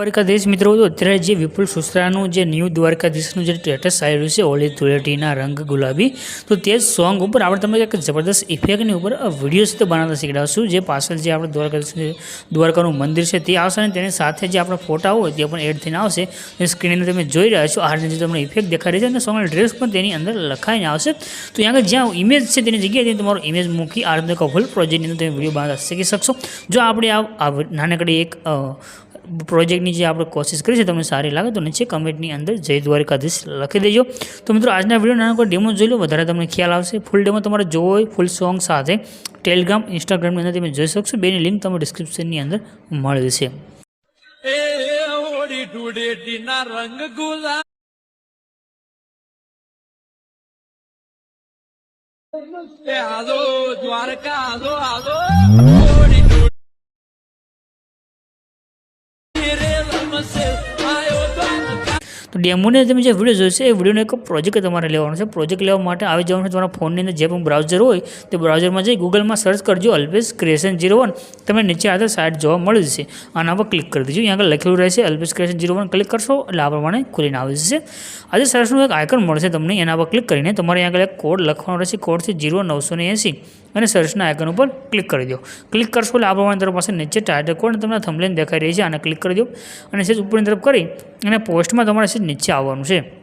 દ્વારકાધીશ મિત્રો, તો અત્યારે જે વિપુલ સુસ્ત્રાનું જે ન્યૂ દ્વારકાધીશનું જે સ્ટેટસ આવ્યું છે, ઓલી ધૂળેટીના રંગ ગુલાબી, તો તે સોંગ ઉપર આપણે તમને એક જબરદસ્ત ઇફેક્ટની ઉપર વિડીયોઝ તો બનાવતા શીખડાવશું. જે પાછળ જે આપણે દ્વારકાધીશ દ્વારકાનું મંદિર છે, તે આવશે અને તેની સાથે જે આપણા ફોટા હોય, તે પણ એડ થઈને આવશે. એ સ્ક્રીનને તમે જોઈ રહ્યા છો, આ રીતે તમને ઇફેક્ટ દેખાઈ છે અને સોંગના ડ્રેસ પણ તેની અંદર લખાઈને આવશે. તો ત્યાં જ્યાં ઇમેજ છે તેની જગ્યાએ તમારો ઇમેજ મૂકી, આ રીતે ફૂલ પ્રોજેક્ટની અંદર તમે વીડિયો બનાવતા શીખી શકશો. જો આપણે આ નાનકડી એક પ્રોજેક્ટની જે આપણે કોશિશ કરી છે, તમને સારી લાગે તો નીચે કમેન્ટની અંદર જય દ્વારકાધીશ લખી દેજો. તો મિત્રો, આજના વીડિયો નાનો ડેમો જોઈ લો, વધારે તમને ખ્યાલ આવશે. ફૂલ ડેમો તમારે જોવો હોય ફૂલ સોંગ સાથે ટેલિગ્રામ ઇન્સ્ટાગ્રામની અંદર તમે જોઈ શકશો. બેની લિંક તમને ડિસ્ક્રિપ્શનની અંદર મળે છે રંગ દ્વારકા, હાલો હાલો. તો ડેમોને તમે જે વીડિયો જોશો એ વિડીયોનો એક પ્રોજેક્ટ તમારે લેવાનો છે. પ્રોજેક્ટ લેવા માટે આવી જવાનું છે તમારા ફોનની અંદર, જે પણ બ્રાઉઝર હોય, તે બ્રાઉઝરમાં જઈ ગૂગલમાં સર્ચ કરજો અલ્પેશ ક્રિએશન જીરો વન તમને નીચે આ સાઇટ જોવા મળી જશે આના પર ક્લિક કરી દેજો. અહીંયા આગળ લખેલું રહેશે Alpesh creation zero one click કરશો એટલે આ પ્રમાણે ખુલીને આવી જશે. આજે સરસનું એક આઇકન મળશે તમને. એના પર ક્લિક કરીને તમારે અહીંયા આગળ એક કોડ લખવાનો રહેશે. કોડ છે જીરો નવસો એંસી અને સર્ચના આઇકન ઉપર ક્લિક કરી દો. ક્લિક કરશો એટલે આ પ્રમાણે તરફ પાસે નીચે ટાઇટલ કોડ તમને થમલેન દેખાઈ રહી છે. આને ક્લિક કરી દો. અને સેજ ઉપરની તરફ કરી અને પોસ્ટમાં તમારે સેજ નીચે આવવાનું છે.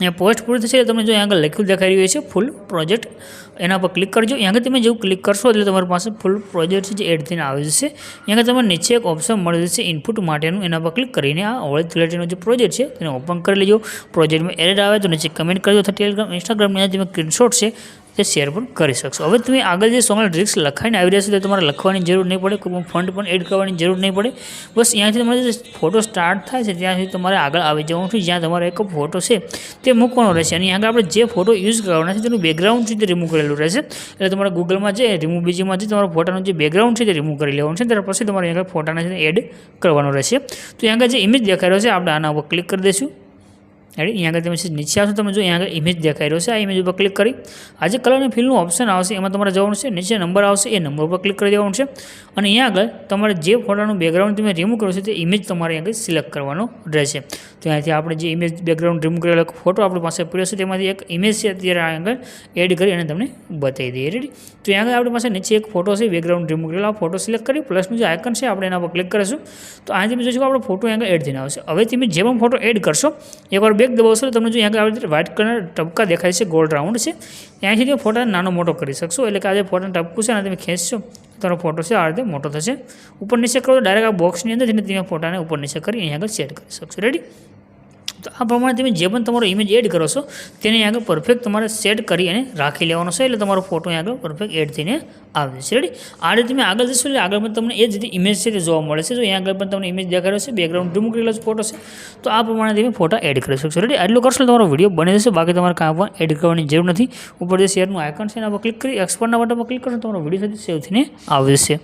અહીંયા પોસ્ટ પૂરી થશે એટલે તમને જો આગળ લખ્યું દેખાઈ રહ્યું છે ફૂલ પ્રોજેક્ટ એના પર ક્લિક કરજો. આગળ તમે જેવું ક્લિક કરશો એટલે તમારી પાસે ફૂલ પ્રોજેક્ટ છે જે એડ થઈને આવી જશે અહીંયા તમને નીચે એક ઓપ્શન મળી જશે ઇનપુટ માટેનું, એના પર ક્લિક કરીને આ ઓળખ રિલેટેડનો જે પ્રોજેક્ટ છે તેને ઓપન કરી લેજો. પ્રોજેક્ટમાં એડ આવે તો નીચે કમેન્ટ કરજો. ટેલિગ્રામ ઇન્સ્ટાગ્રામની અંદર તમે સ્ક્રીનશોટ છે તે શેર પણ કરી શકશો. હવે તમે આગળ જે સોંગના ડ્રિક્સ લખાઈને આવી રહ્યા છે, તે તમારે લખવાની જરૂર નહીં પડે, કોઈ ફંડ પણ એડ કરવાની જરૂર નહીં પડે. બસ અહીંયાથી તમારે ફોટો સ્ટાર્ટ થાય છે, ત્યાં સુધી તમારે આગળ આવી જવાનું છે, જ્યાં તમારો એક ફોટો છે, તે મૂકવાનો રહેશે. અને આગળ આપણે જે ફોટો યુઝ કરવાના છે, તેનું બેકગ્રાઉન્ડ છે તે રિમૂવ કરેલું રહેશે. એટલે તમારે ગૂગલમાં જે રિમૂવ બીજીમાં જે તમારા ફોટાનું જે બેકગ્રાઉન્ડ છે તે રિમૂવ કરી લેવાનું છે. ત્યાર પછી તમારે આગળ ફોટાને એડ કરવાનો રહેશે. તો આગળ જે ઇમેજ દેખાઈ રહ્યો છે, આપણે આના ઉપર ક્લિક કરી દઈશું. રેડી અહીંયા આગળ તમે નીચે આવશો, તમે જો અહીંયા આગળ ઇમેજ દેખાઈ રહ્યો છે, આ ઇમેજ ઉપર ક્લિક કરી આ જે કલરની ફિલનું ઓપ્શન આવશે. એમાં તમારે જવાનું છે, નીચે નંબર આવશે, એ નંબર ઉપર ક્લિક કરી દેવાનું છે. અને અહીંયા આગળ તમારે જે ફોટાનું બેકગ્રાઉન્ડ તમે રિમૂવ કરો છો, તે ઇમેજ તમારે આગળ સિલેક્ટ કરવાનો રહેશે. તો અહીંયાથી આપણે જે ઇમેજ બેકગ્રાઉન્ડ રિમૂવ કરેલો ફોટો આપણી પાસે પડ્યો છે, તેમાંથી એક ઇમેજ છે, અત્યારે આગળ એડ કરી અને તમને બતાવી દઈએ. રેડી તો અહીંયા આગળ આપણી પાસે નીચે એક ફોટો છે બેકગ્રાઉન્ડ રિમૂવ કરેલો ફોટો સિલેક્ટ કરી પ્લસનું જે આઇકન છે, આપણે એના પર ક્લિક કરીશું. તો આજે તમે કે આપણો ફોટો આગળ એડ થઈને આવશે. હવે તમે જે પણ ફોટો એડ કરશો, એકવાર બેક દબાવશો તો તમને જો અહીંયા આગળ વ્હાઇટ કલર ટપકા દેખાય છે ગોલ્ડ રાઉન્ડ છે, ત્યાંથી તમે ફોટા નાનો મોટો કરી શકશો. એટલે કે આ જે ફોટાનું ટપકું છે ને, તમે ખેંચશો, તમારો ફોટો છે, આ રીતે મોટો થશે. ઉપર નીચે કરો ડાયરેક્ટ આ બોક્સની અંદર જઈને તમે ફોટાને ઉપર નીચે કરી, અહીંયા આગળ સેટ કરી શકશો. રેડી તો આ પ્રમાણે તમે જે પણ તમારો ઇમેજ એડ કરો છો, તેને આગળ પરફેક્ટ તમારે સેટ કરી અને રાખી લેવાનો છે. એટલે તમારો ફોટો આગળ પરફેક્ટ એડ થઈને આવે છે. રેડી આ રીતે તમે આગળ જશો એટલે આગળ પણ તમને એ જ રીતે ઇમેજ છે તે જોવા મળે છે. જો અહીંયા આગળ પણ તમને ઇમેજ દેખાડ્યો છે બેકગ્રાઉન્ડ રિમૂવ કરેલો છે ફોટો છે, તો આ પ્રમાણે તમે ફોટા એડ કરી શકશો. રેડી આટલું કરશો તમારો વીડિયો બની જશે. બાકી તમારે કાંઈ પણ એડ કરવાની જરૂર નથી. ઉપર જે શેરનું આઇકન છે એના પર ક્લિક કરી એક્સપોર્ટના બટન પર ક્લિક કરશો તમારો વીડિયો સાથે સેવ થઈને આવી જશે